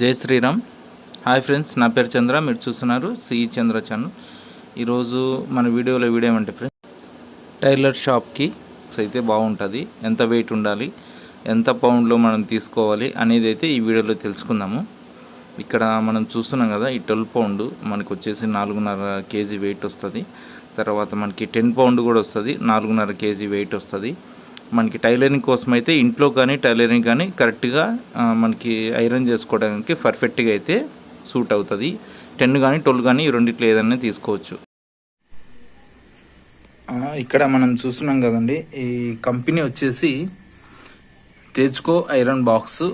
జై Sriram. Hi friends నా పేరు చంద్ర మీరు చూస్తున్నారు సిఈ చంద్ర ఛానల్. ఈరోజు మన వీడియోలో వీడియో ఏమంటే ఫ్రెండ్స్ టైలర్ షాప్కి అయితే బాగుంటుంది. ఎంత వెయిట్ ఉండాలి ఎంత పౌండ్లో మనం తీసుకోవాలి అనేది అయితే ఈ వీడియోలో తెలుసుకుందాము. ఇక్కడ మనం చూస్తున్నాం కదా ఈ ట్వెల్వ్ పౌండ్ మనకు వచ్చేసి నాలుగున్నర కేజీ వెయిట్ వస్తుంది. తర్వాత మనకి టెన్ పౌండ్ కూడా వస్తుంది నాలుగున్నర కేజీ వెయిట్ వస్తుంది. మనకి టైలరింగ్ కోసం అయితే ఇంట్లో కానీ టైలరింగ్ కానీ కరెక్ట్గా మనకి ఐరన్ చేసుకోవడానికి పర్ఫెక్ట్గా అయితే సూట్ అవుతుంది. టెన్ కానీ ట్వెల్వ్ కానీ ఈ రెండిట్లో ఏదైనా తీసుకోవచ్చు. ఇక్కడ మనం చూస్తున్నాం కదండి ఈ కంపెనీ వచ్చేసి తేజ్కో ఐరన్ బాక్స్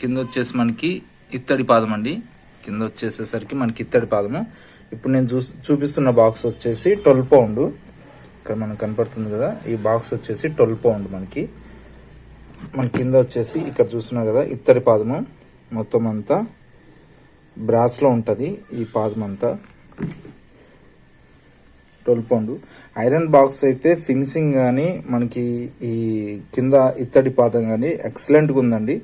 కింద వచ్చేసి మనకి ఇత్తడి పాదం అండి. కింద వచ్చేసేసరికి మనకి ఇత్తడి పాదము. ఇప్పుడు నేను చూ చూపిస్తున్న బాక్స్ వచ్చేసి ట్వెల్వ్ పౌండ్. ఇక్కడ మనకు కనపడుతుంది కదా ఈ బాక్స్ వచ్చేసి ట్వెల్వ్ పౌండ్ మనకి. మన కింద వచ్చేసి ఇక్కడ చూస్తున్నారు కదా ఇత్తడి పాదము. మొత్తం అంతా బ్రాస్లో ఉంటుంది ఈ పాదం అంతా. ట్వెల్వ్ పౌండ్ ఐరన్ బాక్స్ అయితే ఫినిషింగ్ కానీ మనకి ఈ కింద ఇత్తడి పాదం కానీ ఎక్సలెంట్గా ఉందండి.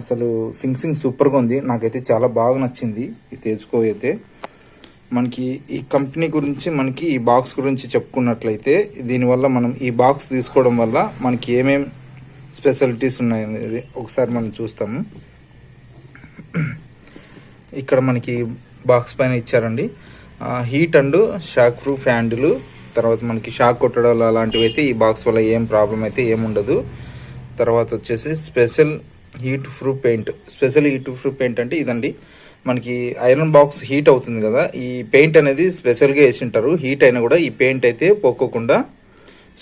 అసలు ఫినిషింగ్ సూపర్గా ఉంది. నాకైతే చాలా బాగా నచ్చింది ఈ తెచ్చుకో అయితే మనకి ఈ కంపెనీ గురించి మనకి ఈ బాక్స్ గురించి చెప్పుకున్నట్లయితే దీనివల్ల మనం ఈ బాక్స్ తీసుకోవడం వల్ల మనకి ఏమేం స్పెషాలిటీస్ ఉన్నాయనేది ఒకసారి మనం చూస్తాము. ఇక్కడ మనకి బాక్స్ పైన ఇచ్చారండి. Heat and shock proof handle తర్వాత మనకి షాక్ కొట్టడాలు అలాంటివి అయితే ఈ బాక్స్ వల్ల ఏం ప్రాబ్లం అయితే ఏముండదు తర్వాత వచ్చేసి special heat proof paint special heat proof paint అంటే ఇదండి. మనకి ఐరన్ బాక్స్ హీట్ అవుతుంది కదా ఈ పెయింట్ అనేది స్పెషల్గా వేసింటారు. హీట్ అయినా కూడా ఈ పెయింట్ అయితే పోకోకుండా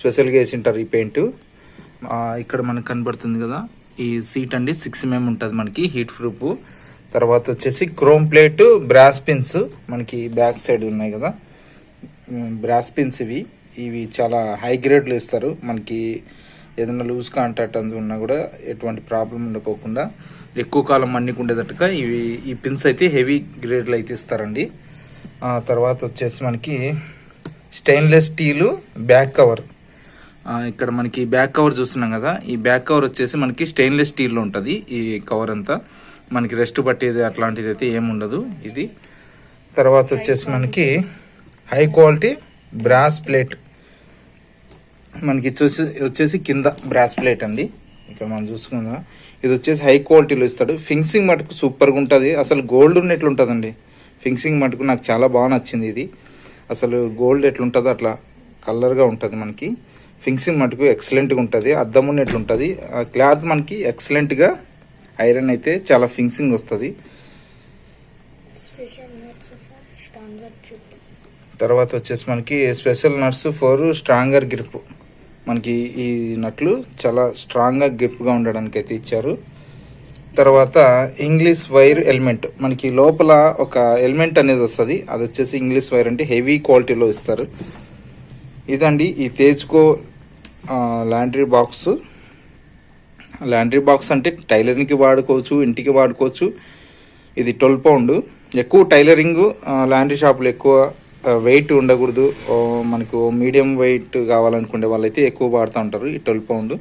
స్పెషల్గా వేసింటారు ఈ పెయింట్. ఇక్కడ మనకు కనబడుతుంది కదా ఈ సీట్ అండి సిక్స్ ఎంఎం ఉంటుంది మనకి హీట్ ప్రూఫ్. తర్వాత వచ్చేసి క్రోమ్ ప్లేట్ బ్రాస్ పిన్స్ మనకి బ్యాక్ సైడ్ ఉన్నాయి కదా. బ్రాస్ పిన్స్ ఇవి. ఇవి చాలా హై గ్రేడ్లు ఇస్తారు మనకి ఏదైనా లూజ్ కాంటాక్ట్ అందు ఉన్నా కూడా ఎటువంటి ప్రాబ్లం ఉండకోకుండా ఎక్కువ కాలం మన్నిక ఉండేటట్టుగా ఇవి ఈ పిన్స్ అయితే హెవీ గ్రేడ్లో అయితే ఇస్తారండి. తర్వాత వచ్చేసి మనకి స్టెయిన్లెస్ స్టీలు బ్యాక్ కవర్ ఇక్కడ మనకి బ్యాక్ కవర్ చూస్తున్నాం కదా ఈ బ్యాక్ కవర్ వచ్చేసి మనకి స్టెయిన్లెస్ స్టీల్లో ఉంటుంది ఈ కవర్ అంతా. మనకి రెస్ట్ పట్టేది అట్లాంటిది అయితే ఏముండదు ఇది. తర్వాత వచ్చేసి మనకి హై క్వాలిటీ బ్రాస్ ప్లేట్ మనకి చూసి వచ్చేసి కింద బ్రాస్ ప్లేట్ అండి. ఇక్కడ మనం చూసుకుందాం. ఇది వచ్చేసి హై క్వాలిటీలో ఇస్తాడు. ఫింక్సింగ్ మటుకు సూపర్గా ఉంటుంది. అసలు గోల్డ్ ఉన్నట్లు ఉంటుందండి. ఫింక్సింగ్ మటుకు నాకు చాలా బాగా నచ్చింది ఇది. అసలు గోల్డ్ ఎట్లుంటుందో అట్లా కలర్గా ఉంటుంది మనకి. ఫింక్సింగ్ మటుకు ఎక్సలెంట్గా ఉంటుంది. అద్దం ఉన్నట్లు ఉంటుంది. ఆ క్లాత్ మనకి ఎక్సలెంట్గా ఐరన్ అయితే చాలా ఫింక్సింగ్ వస్తుంది. తర్వాత వచ్చేసి మనకి special nuts for stronger grip మనకి ఈ నట్లు చాలా స్ట్రాంగ్గా గ్రిప్గా ఉండడానికి అయితే ఇచ్చారు. తర్వాత ఇంగ్లీష్ వైర్ ఎలిమెంట్ మనకి లోపల ఒక ఎలిమెంట్ అనేది వస్తుంది. అది వచ్చేసి ఇంగ్లీష్ వైర్ అంటే హెవీ క్వాలిటీలో ఇస్తారు. ఇదండి ఈ Tejco laundry box laundry box అంటే టైలరింగ్కి వాడుకోవచ్చు ఇంటికి వాడుకోవచ్చు. ఇది ట్వెల్వ్ పౌండ్ ఎక్కువ టైలరింగ్ లాండ్రీ షాపులు ఎక్కువ వెయిట్ ఉండకూడదు. మనకు మీడియం వెయిట్ కావాలనుకునే వాళ్ళైతే ఎక్కువ వాడుతూ ఉంటారు. ఈ ట్వెల్వ్ పౌండ్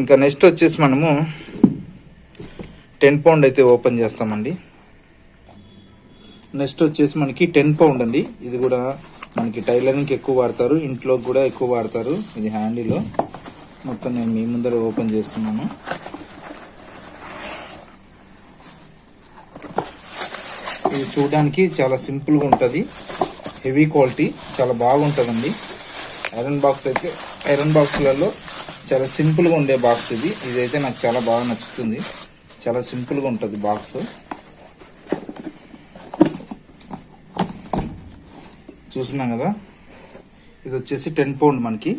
ఇంకా నెక్స్ట్ వచ్చేసి మనము టెన్ పౌండ్ అయితే ఓపెన్ చేస్తామండి. నెక్స్ట్ వచ్చేసి మనకి టెన్ పౌండ్ అండి. ఇది కూడా మనకి టైలరింగ్కి ఎక్కువ వాడతారు. ఇంట్లో కూడా ఎక్కువ వాడతారు. ఇది హ్యాండీలో మొత్తం నేను మీ ముందర ఓపెన్ చేస్తున్నాను. ఇది చూడడానికి చాలా సింపుల్గా ఉంటుంది. హెవీ క్వాలిటీ చాలా బాగుంటుందండి. ఐరన్ బాక్స్ అయితే ఐరన్ బాక్స్లలో చాలా సింపుల్గా ఉండే బాక్స్ ఇది. ఇదైతే నాకు చాలా బాగా నచ్చుతుంది. చాలా సింపుల్గా ఉంటుంది బాక్స్ చూసినాం కదా? ఇది వచ్చేసి టెన్ పౌండ్ మనకి.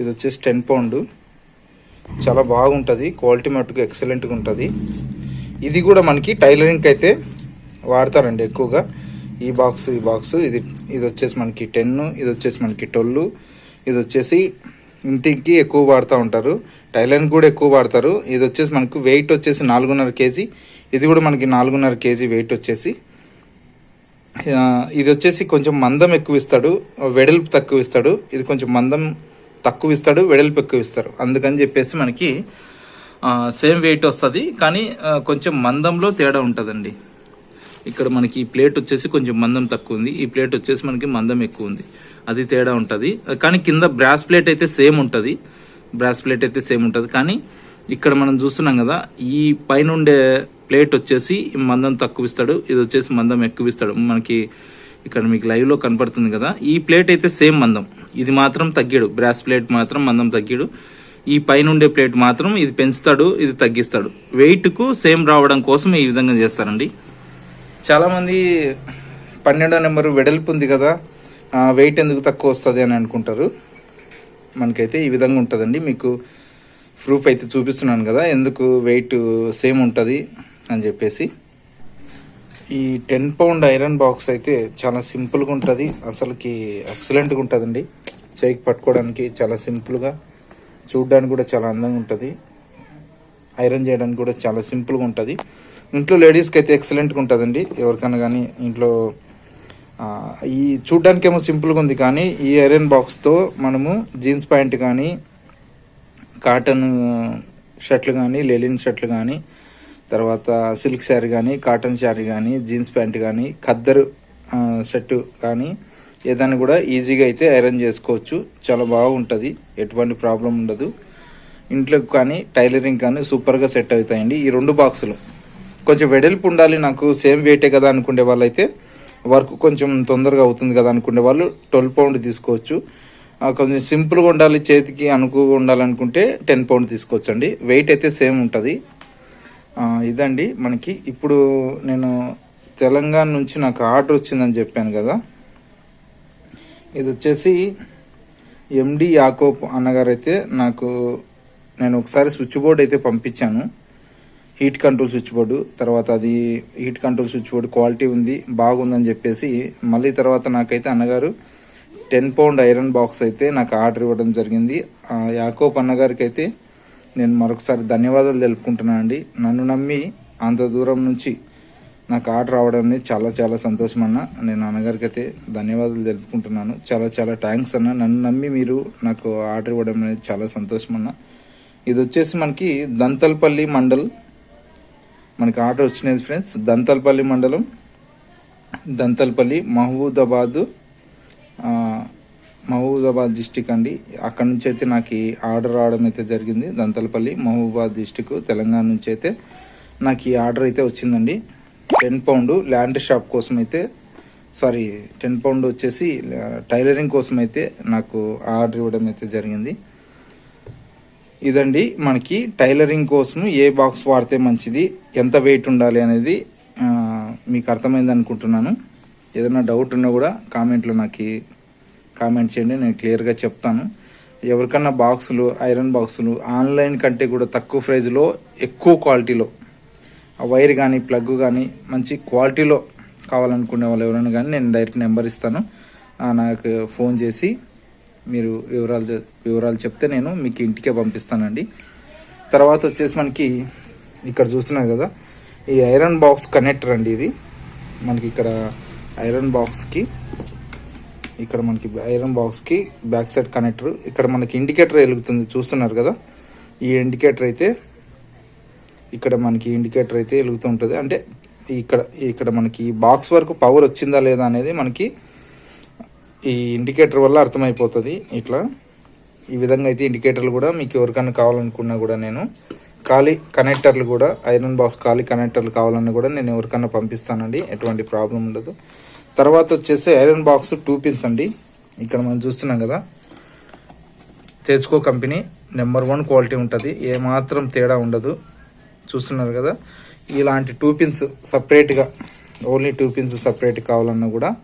ఇది వచ్చేసి టెన్ పౌండ్ చాలా బాగుంటుంది. క్వాలిటీ మటుకు ఎక్సలెంట్గా ఉంటుంది. ఇది కూడా మనకి టైలరింగ్కి అయితే వాడతారండి ఎక్కువగా. ఈ బాక్స్ ఈ బాక్స్. ఇది ఇది వచ్చేసి మనకి టెన్ ఇది వచ్చేసి మనకి ట్వెల్వ్ ఇది వచ్చేసి ఇంటికి ఎక్కువ వాడుతూ ఉంటారు. టైలరింగ్ కూడా ఎక్కువ వాడతారు. ఇది వచ్చేసి మనకు వెయిట్ వచ్చేసి నాలుగున్నర కేజీ. ఇది కూడా మనకి నాలుగున్నర కేజీ వెయిట్ వచ్చేసి. ఇది వచ్చేసి కొంచెం మందం ఎక్కువ ఇస్తాడు. వెడల్పు తక్కువ ఇస్తాడు. ఇది కొంచెం మందం తక్కువ ఇస్తాడు వెడల్పు ఎక్కువ ఇస్తారు. అందుకని చెప్పేసి మనకి సేమ్ వెయిట్ వస్తుంది. కానీ కొంచెం మందంలో తేడా ఉంటుందండి. ఇక్కడ మనకి ఈ ప్లేట్ వచ్చేసి కొంచెం మందం తక్కువ ఉంది. ఈ ప్లేట్ వచ్చేసి మనకి మందం ఎక్కువ ఉంది. అది తేడా ఉంటుంది. కానీ కింద బ్రాస్ ప్లేట్ అయితే సేమ్ ఉంటుంది. బ్రాస్ ప్లేట్ అయితే సేమ్ ఉంటుంది. కానీ ఇక్కడ మనం చూస్తున్నాం కదా ఈ పైన ఉండే ప్లేట్ వచ్చేసి మందం తక్కువ ఇస్తాడు. ఇది వచ్చేసి మందం ఎక్కువ ఇస్తాడు. మనకి ఇక్కడ మీకు లైవ్లో కనపడుతుంది కదా ఈ ప్లేట్ అయితే సేమ్ మందం. ఇది మాత్రం తగ్గాడు. బ్రాస్ ప్లేట్ మాత్రం మందం తగ్గాడు. ఈ పైన ఉండే ప్లేట్ మాత్రం ఇది పెంచుతాడు ఇది తగ్గిస్తాడు. వెయిట్కు సేమ్ రావడం కోసం ఈ విధంగా చేస్తారండి. చాలామంది పన్నెండో నెంబర్ వెడల్పు ఉంది కదా వెయిట్ ఎందుకు తక్కువ వస్తుంది అని అనుకుంటారు. మనకైతే ఈ విధంగా ఉంటుందండి. మీకు ప్రూఫ్ అయితే చూపిస్తున్నాను కదా ఎందుకు వెయిట్ సేమ్ ఉంటుంది అని చెప్పేసి. ఈ టెన్ పౌండ్ ఐరన్ బాక్స్ అయితే చాలా సింపుల్గా ఉంటుంది. అసలుకి ఎక్సలెంట్గా ఉంటుందండి. చేయికి పట్టుకోవడానికి చాలా సింపుల్గా చూడడానికి కూడా చాలా అందంగా ఉంటుంది. ఐరన్ చేయడానికి కూడా చాలా సింపుల్గా ఉంటుంది. ఇంట్లో లేడీస్కి అయితే ఎక్సలెంట్గా ఉంటుందండి. ఎవరికైనా కానీ ఇంట్లో ఈ చూడ్డానికి ఏమో సింపుల్గా ఉంది కానీ ఈ ఐరన్ బాక్స్తో మనము జీన్స్ ప్యాంట్ కానీ కాటన్ షర్ట్లు కానీ లెలిన్ షర్ట్లు కానీ తర్వాత సిల్క్ శారీ కానీ కాటన్ శారీ కానీ జీన్స్ ప్యాంట్ కానీ ఖద్దరు షర్టు కానీ ఏదైనా కూడా ఈజీగా అయితే ఐరన్ చేసుకోవచ్చు. చాలా బాగుంటుంది. ఎటువంటి ప్రాబ్లం ఉండదు. ఇంట్లోకి కానీ టైలరింగ్ కానీ సూపర్గా సెట్ అవుతాయండి ఈ రెండు బాక్సులు. కొంచెం వెడల్పు ఉండాలి నాకు సేమ్ వెయిటే కదా అనుకునే వాళ్ళైతే వర్క్ కొంచెం తొందరగా అవుతుంది కదా అనుకునే వాళ్ళు ట్వెల్వ్ పౌండ్ తీసుకోవచ్చు. కొంచెం సింపుల్గా ఉండాలి చేతికి అనుకుగా ఉండాలనుకుంటే టెన్ పౌండ్ తీసుకోవచ్చు అండి వెయిట్ అయితే సేమ్ ఉంటుంది. ఇదండి మనకి. ఇప్పుడు నేను తెలంగాణ నుంచి నాకు ఆర్డర్ వచ్చిందని చెప్పాను కదా. ఇది వచ్చేసి ఎండి యాకోబ్ అన్నగారు అయితే నాకు నేను ఒకసారి స్విచ్ బోర్డ్ అయితే పంపించాను. హీట్ కంట్రోల్ స్విచ్ బోర్డు తర్వాత అది heat control switch board quality ఉంది బాగుందని చెప్పేసి మళ్ళీ తర్వాత నాకైతే అన్నగారు టెన్ పౌండ్ ఐరన్ బాక్స్ అయితే నాకు ఆర్డర్ ఇవ్వడం జరిగింది. ఆ యాకోబ్ అన్నగారికి అయితే నేను మరొకసారి ధన్యవాదాలు తెలుపుకుంటున్నాను అండి. నన్ను నమ్మి అంత దూరం నుంచి నాకు ఆర్డర్ రావడం అనేది చాలా చాలా సంతోషం అన్న. నేను అన్నగారికి అయితే ధన్యవాదాలు తెలుపుకుంటున్నాను. చాలా చాలా థ్యాంక్స్ అన్న. నన్ను నమ్మి మీరు నాకు ఆర్డర్ ఇవ్వడం అనేది చాలా సంతోషం అన్న. ఇది వచ్చేసి మనకి దంతల్పల్లి మండల్ మనకి ఆర్డర్ వచ్చినది ఫ్రెండ్స్ దంతల్పల్లి మండలం దంతల్పల్లి మహబూదాబాద్ ఆ, డిస్టిక్ అండి. అక్కడ నుంచి అయితే నాకు ఆర్డర్ రావడం అయితే జరిగింది. దంతలపల్లి మహబూబాబాద్ డిస్టిక్ తెలంగాణ నుంచి అయితే నాకు ఈ ఆర్డర్ అయితే వచ్చిందండి. టెన్ పౌండ్ ల్యాండ్ షాప్ కోసం అయితే సారీ టెన్ పౌండ్ వచ్చేసి టైలరింగ్ కోసం అయితే నాకు ఆర్డర్ ఇవ్వడం అయితే జరిగింది. ఇదండి మనకి టైలరింగ్ కోసం ఏ బాక్స్ వాడితే మంచిది ఎంత వెయిట్ ఉండాలి అనేది మీకు అర్థమైంది అనుకుంటున్నాను. ఏదైనా డౌట్ ఉన్నా కూడా కామెంట్లో నాకు కామెంట్ చేయండి నేను క్లియర్గా చెప్తాను. ఎవరికన్నా బాక్సులు ఐరన్ బాక్సులు ఆన్లైన్ కంటే కూడా తక్కువ ప్రైజ్లో ఎక్కువ క్వాలిటీలో ఆ వైర్ కానీ ప్లగ్ కానీ మంచి క్వాలిటీలో కావాలనుకునే వాళ్ళు ఎవరైనా కానీ నేను డైరెక్ట్ నెంబర్ ఇస్తాను. నాకు ఫోన్ చేసి మీరు వివరాలు వివరాలు చెప్తే నేను మీకు ఇంటికే పంపిస్తానండి. తర్వాత వచ్చేసి మనకి ఇక్కడ చూస్తున్నారు కదా ఈ ఐరన్ బాక్స్ కనెక్టర్ అండి ఇది. మనకి ఇక్కడ ఐరన్ బాక్స్కి ఇక్కడ మనకి ఐరన్ బాక్స్కి బ్యాక్ సైడ్ కనెక్టర్ ఇక్కడ మనకి ఇండికేటర్ వెలుగుతుంది చూస్తున్నారు కదా. ఈ ఇండికేటర్ అయితే ఇక్కడ మనకి ఇండికేటర్ అయితే వెలుగుతూ ఉంటుంది. అంటే ఇక్కడ ఇక్కడ మనకి బాక్స్ వరకు పవర్ వచ్చిందా లేదా అనేది మనకి ఈ ఇండికేటర్ వల్ల అర్థమైపోతుంది ఇట్లా. ఈ విధంగా అయితే ఇండికేటర్లు కూడా మీకు ఎవరికైనా కావాలనుకున్నా కూడా నేను ఖాళీ కనెక్టర్లు కూడా ఐరన్ బాక్స్ ఖాళీ కనెక్టర్లు కావాలన్నా కూడా నేను ఎవరికైనా పంపిస్తానండి. ఎటువంటి ప్రాబ్లం ఉండదు. తర్వాత వచ్చేసి ఐరన్ బాక్స్ టూ పిన్స్ అండి. ఇక్కడ మనం చూస్తున్నాం కదా. తెచ్చుకో కంపెనీ నెంబర్ వన్ క్వాలిటీ ఉంటుంది. ఏమాత్రం తేడా ఉండదు. చూస్తున్నారు కదా. ఇలాంటి టూ పిన్స్ సపరేట్గా ఓన్లీ టూ పిన్స్ సపరేట్ కావాలన్నా కూడా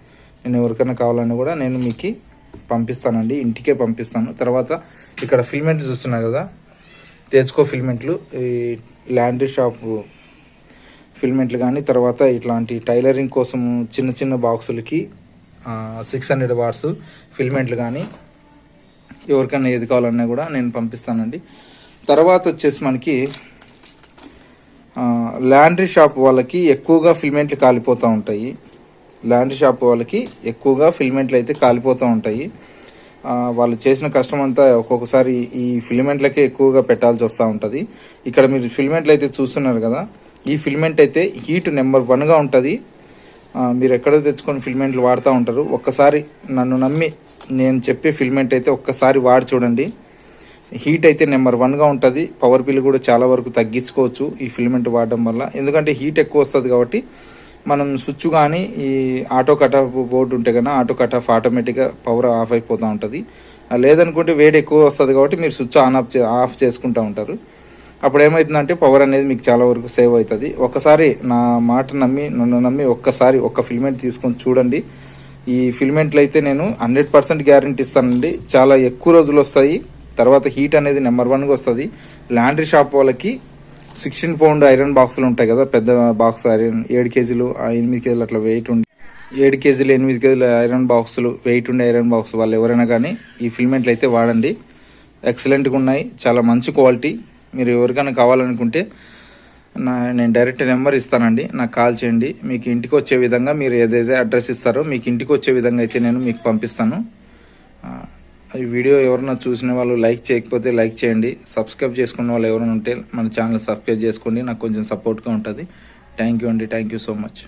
నేను ఎవరికైనా కావాలన్నా కూడా నేను మీకు పంపిస్తానండి ఇంటికే పంపిస్తాను. తర్వాత ఇక్కడ ఫిల్మెంట్ చూస్తున్నారు కదా తెచ్చుకో ఫిల్మెంట్లు ఈ ల్యాండ్ షాప్ ఫిల్మెంట్లు కానీ తర్వాత ఇట్లాంటి టైలరింగ్ కోసం చిన్న చిన్న బాక్సులకి సిక్స్ హండ్రెడ్ వాట్స్ ఫిల్మెంట్లు కానీ ఎవరికైనా ఏది కావాలన్నా కూడా నేను పంపిస్తానండి. తర్వాత వచ్చేసి మనకి ల్యాండ్రీ షాప్ వాళ్ళకి ఎక్కువగా ఫిల్మెంట్లు కాలిపోతూ ఉంటాయి. ల్యాండ్ షాప్ వాళ్ళకి ఎక్కువగా ఫిల్మెంట్లు అయితే కాలిపోతూ ఉంటాయి. వాళ్ళు చేసిన కష్టం అంతా ఒక్కొక్కసారి ఈ ఫిలిమెంట్లకే ఎక్కువగా పెట్టాల్సి వస్తూ ఉంటుంది. ఇక్కడ మీరు ఫిలిమెంట్లు అయితే చూస్తున్నారు కదా ఈ ఫిలిమెంట్ అయితే హీట్ నెంబర్ వన్గా ఉంటుంది. మీరు ఎక్కడో తెచ్చుకొని ఫిల్మెంట్లు వాడుతూ ఉంటారు. ఒక్కసారి నన్ను నమ్మి నేను చెప్పే ఫిల్మెంట్ అయితే ఒక్కసారి వాడి చూడండి. హీట్ అయితే నెంబర్ వన్గా ఉంటుంది. పవర్ బిల్ కూడా చాలా వరకు తగ్గించుకోవచ్చు ఈ ఫిల్మెంట్ వాడడం వల్ల. ఎందుకంటే హీట్ ఎక్కువ వస్తుంది కాబట్టి మనం స్విచ్ కానీ ఈ ఆటో కట్ ఆఫ్ బోర్డు ఉంటే కన్నా ఆటో కట్ ఆఫ్ ఆటోమేటిక్గా పవర్ ఆఫ్ అయిపోతూ ఉంటుంది. లేదనుకుంటే వేడి ఎక్కువ వస్తుంది కాబట్టి మీరు స్విచ్ ఆన్ ఆఫ్ ఆఫ్ చేసుకుంటూ ఉంటారు. అప్పుడు ఏమవుతుందంటే పవర్ అనేది మీకు చాలా వరకు సేవ్ అవుతుంది. ఒకసారి నా మాట నమ్మి నన్ను నమ్మి ఒక్కసారి ఒక్క ఫిల్మెంట్ తీసుకొని చూడండి. ఈ ఫిల్మెంట్లు అయితే నేను హండ్రెడ్ పర్సెంట్ గ్యారంటీ ఇస్తానండి. చాలా ఎక్కువ రోజులు వస్తాయి. తర్వాత హీట్ అనేది నెంబర్ వన్గా వస్తుంది. లాండ్రీ షాప్ వాళ్ళకి సిక్స్టీన్ పౌండ్ ఐరన్ బాక్సులు ఉంటాయి కదా పెద్ద బాక్స్ ఐరన్ ఏడు కేజీలు ఎనిమిది కేజీలు అట్లా వెయిట్ ఉండి ఏడు కేజీలు ఎనిమిది కేజీలు ఐరన్ బాక్సులు వెయిట్ ఉండే ఐరన్ బాక్స్ వాళ్ళు ఎవరైనా కానీ ఈ ఫిల్మెంట్లు అయితే వాడండి. ఎక్సలెంట్గా ఉన్నాయి చాలా మంచి క్వాలిటీ మీరు ఎవరికైనా కావాలనుకుంటే నా నేను డైరెక్ట్ నెంబర్ ఇస్తానండి నాకు కాల్ చేయండి. మీకు ఇంటికి వచ్చే విధంగా మీరు ఏదైతే అడ్రస్ ఇస్తారో మీకు ఇంటికి వచ్చే విధంగా అయితే నేను మీకు పంపిస్తాను. ఈ వీడియో ఎవరైనా చూసిన వాళ్ళు లైక్ చేయకపోతే లైక్ చేయండి. సబ్స్క్రైబ్ చేసుకున్న వాళ్ళు ఎవరైనా ఉంటే మన ఛానల్ సబ్స్క్రైబ్ చేసుకోండి. నాకు కొంచెం సపోర్ట్గా ఉంటుంది. థ్యాంక్ యూ అండి. Thank you so much